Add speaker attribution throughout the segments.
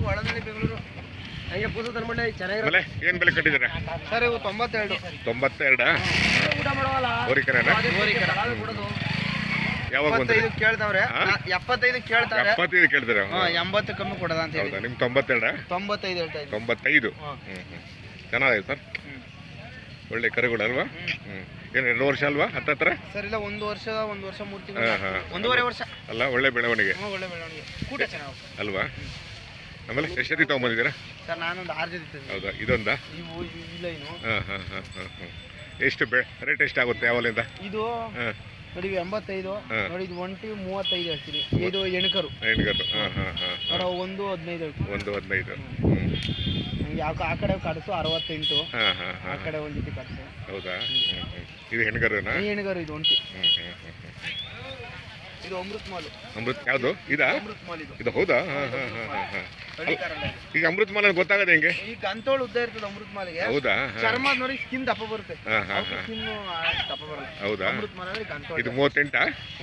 Speaker 1: ಹೋಗಿ ಒಳನಲ್ಲಿ ಬೆಂಗಳೂರು.
Speaker 2: ಹಂಗೆ ಪೂಸ ತಂದ್ಬಿಟ್ಟೆ ಚೆನ್ನಾಗಿರೋ
Speaker 3: ಆಮೇಲೆ ಏನು ಬೆಲೆ ಕಟ್ಟಿದ್ದೀರಾ?
Speaker 1: ಸರ್ ಇವು ತೊಂಬತ್ತೆರಡು.
Speaker 3: ತೊಂಬತ್ತೆರಡ?
Speaker 2: ಊಟ ಮಾಡೋಲ್ಲ
Speaker 3: ಹೋರಿಕರೇನಾ
Speaker 2: ಕೊಡೋದು.
Speaker 3: ಯಾವಾಗ ಬಂದ್ರಿ
Speaker 1: ಎಪ್ಪತ್ತೈದು ಕೇಳ್ತಾವ್ರೆ. ಕೇಳ್ತಾರೆ
Speaker 3: ಎಪ್ಪತ್ತೈದು ಕೇಳ್ತೀರಾ?
Speaker 1: ಹಾ, ಎಂಬತ್ತು ಕಮ್ಮಿ ಕೊಡದ ಅಂತ ಹೇಳಿ
Speaker 3: ಹೌದಾ ನಿಮ್ಗೆ ತೊಂಬತ್ತೆರಡ?
Speaker 1: ತೊಂಬತ್ತೈದು ಹೇಳ್ತಾ ಇದ್ದೀನಿ.
Speaker 3: ತೊಂಬತ್ತೈದು?
Speaker 1: ಹಾ.
Speaker 3: ಹ್ಞೂ ಹ್ಞೂ ಚೆನ್ನಾಗಿದೆ ಸರ್. ಒಳ್ಳೆ ಕರುಗಳು ಅಲ್ವಾ? ಹ್ಞೂ ಏನು ಎರಡು ವರ್ಷ ಅಲ್ವಾ ಹತ್ತತ್ರ?
Speaker 1: ಸರ್ ಇಲ್ಲ ಒಂದು ವರ್ಷ ಒಂದು ವರ್ಷ ಮೂರು
Speaker 3: ಹಾಂ
Speaker 1: ತಿಂಗಳು.
Speaker 3: ಹಾಂ
Speaker 1: ಒಂದೂವರೆ ವರ್ಷ.
Speaker 3: ಅಲ್ಲ ಒಳ್ಳೆ ಬೆಳವಣಿಗೆ.
Speaker 1: ಒಳ್ಳೆ ಬೆಳವಣಿಗೆ. ಕೂಟ ಚೆನ್ನಾಗಿ
Speaker 3: ಅಲ್ವಾ? ಆಮೇಲೆ ಎಷ್ಟು ಜೊತೆ ತೊಗೊಂಬಂದಿದ್ದೀರಾ?
Speaker 1: ಸರ್ ನಾನೊಂದು ಆರು ಜೊತೆ ತಂದೆ
Speaker 3: ಹೌದಾ? ಇದೊಂದಾ?
Speaker 1: ಇವು ಇವು ಇಲ್ಲ ಇನ್ನು
Speaker 3: ಹಾಂ ಹಾಂ ಹಾಂ ಹಾಂ ಹಾಂ. ಎಷ್ಟು ಬೆ ರೇಟ್ ಎಷ್ಟಾಗುತ್ತೆ ಯಾವಲ್ಲಿಂದ
Speaker 1: ಇದು
Speaker 3: ಹಾಂ.
Speaker 1: ನೋಡಿ ಇವು ಎಂಬತ್ತೈದು.
Speaker 3: ಹಾ.
Speaker 1: ನೋಡಿ ಇದು ಒಂಟಿ ಮೂವತ್ತೈದು ಹೇಳ್ತೀನಿ. ಇದು ಎಣಕರು
Speaker 3: ಹೆಣ್ಗರು ಹಾಂ ಹಾಂ ಹಾಂ
Speaker 1: ನೋಡ ಒಂದು ಹದಿನೈದು ಹೇಳ್ತೀನಿ.
Speaker 3: ಒಂದು ಹದಿನೈದು. ಹ್ಞೂ
Speaker 1: ಯಾವ ಆ ಕಡೆ ಕಡಸು ಅರವತ್ತೆಂಟು.
Speaker 3: ಹಾಂ ಹಾಂ
Speaker 1: ಆ
Speaker 3: ಹಾಂ.
Speaker 1: ಕಡೆ ಒಂದು ಜೊತೆ ಕಡಸು.
Speaker 3: ಹೌದಾ? ಇದು ಹೆಣ್ಗರುನಾ
Speaker 1: ಈ ಎಣ್ಗರು ಇದು ಒಂಟಿ.
Speaker 3: ಹ್ಞೂ ಹ್ಞೂ ಹ್ಞೂ
Speaker 1: ಇದು ಅಮೃತ್ ಮಾಲ್.
Speaker 3: ಅಮೃತ್ ಯಾವುದು? ಇದಾ?
Speaker 1: ಅಮೃತ್ ಮಾಲ್ ಇದು.
Speaker 3: ಇದು ಹೌದಾ? ಹಾಂ ಹಾಂ ಹಾಂ ಹಾಂ. ಈಗ ಅಮೃತ್ ಮಾಲ್ ಗೊತ್ತಾಗದೆ ಹೆಂಗೆ?
Speaker 1: ಈ ಗಂತೋಳು ಉದ್ದ ಇರ್ತದೆ ಅಮೃತ್ ಮಾಲಿಗೆ.
Speaker 3: ಹೌದಾ?
Speaker 1: ಚರ್ಮ ನೋಡಿ ಸ್ಕಿನ್ ದಪ್ಪ ಬರುತ್ತೆ.
Speaker 3: ಹಾಂ ಹಾಂ ಹಾಂ.
Speaker 1: ಸ್ಕಿನ್ ದಪ್ಪ ಬರಲ್ಲ.
Speaker 3: ಹೌದಾ?
Speaker 1: ಅಮೃತ್ ಮಾಲ್ ಅಂದ್ರೆ ಗಂತೋಳು
Speaker 3: ಇದು ಮೂವತ್ತೆಂಟಾ?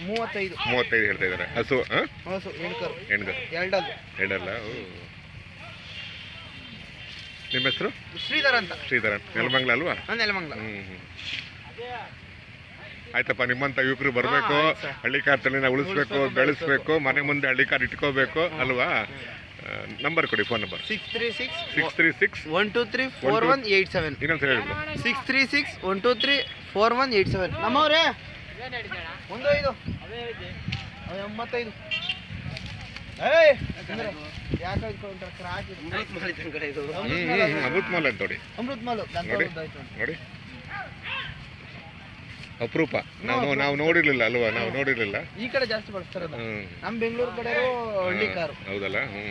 Speaker 1: ಮೂವತ್ತೈದು.
Speaker 3: ಮೂವತ್ತೈದು ಹೇಳ್ತಾ ಇದ್ದಾರೆ. ಹಸು ಹಾಂ?
Speaker 1: ಹೌದು
Speaker 3: ಹೆಣ್ಕರು.
Speaker 1: ಎರಡಲ್ಲ.
Speaker 3: ಎರಡಲ್ಲಿ? ಎರಡಲ್ಲ ನಿಮ್ಮ ಹೆಸರು?
Speaker 1: ಶ್ರೀಧರ್ ಅಂತ.
Speaker 3: ಶ್ರೀಧರ್. ನೆಲಮಂಗ್ಲ ಅಲ್ವಾ?
Speaker 1: ನೆಲಮಂಗ್ಲ.
Speaker 3: ಹ್ಞೂ ಹ್ಞೂ ಆಯ್ತಪ್ಪ ನಿಮ್ಮಂತ ಯುವಕರು ಬರಬೇಕು. ಹಳ್ಳಿಕಾರ್ ತಳಿನ ಉಳಿಸ್ಬೇಕು ಬೆಳೆಸ್ಬೇಕು ಮನೆ ಮುಂದೆ ಹಳ್ಳಿ ಹಳ್ಳಿಕಾರ್ ಇಟ್ಕೋಬೇಕು ಅಲ್ವಾ? ನಂಬರ್ ಕೊಡಿ phone number
Speaker 1: six three six
Speaker 3: six three six
Speaker 1: one two three four one eight seven
Speaker 3: ಇನ್ನೊಂದ್ಸರಿ ಹೇಳಿ.
Speaker 1: Six three six one two three four one eight seven ನಮ್ಮವ್ರೆ? ಒಂದು ಐದು. ಎಂಬತ್ತೈದು.
Speaker 3: ಅಮೃತ್ ಮಾಲ್ ಅಂತ ನೋಡಿ.
Speaker 1: ಅಮೃತ್ ಮಾಲ್
Speaker 3: ನೋಡಿ. ಅಪರೂಪ. ನಾವು ನಾವು ನೋಡಿರ್ಲಿಲ್ಲ ಅಲ್ವಾ? ನಾವು ನೋಡಿರ್ಲಿಲ್ಲ.
Speaker 1: ಈ ಕಡೆ ಜಾಸ್ತಿ ಬಳಸ್ತಾರೆ ನಮ್ಮ ಬೆಂಗಳೂರು ಕಡೆ ಹಳ್ಳಿ ಕಾರು.
Speaker 3: ಹೌದಲ್ಲ? ಹ್ಞೂ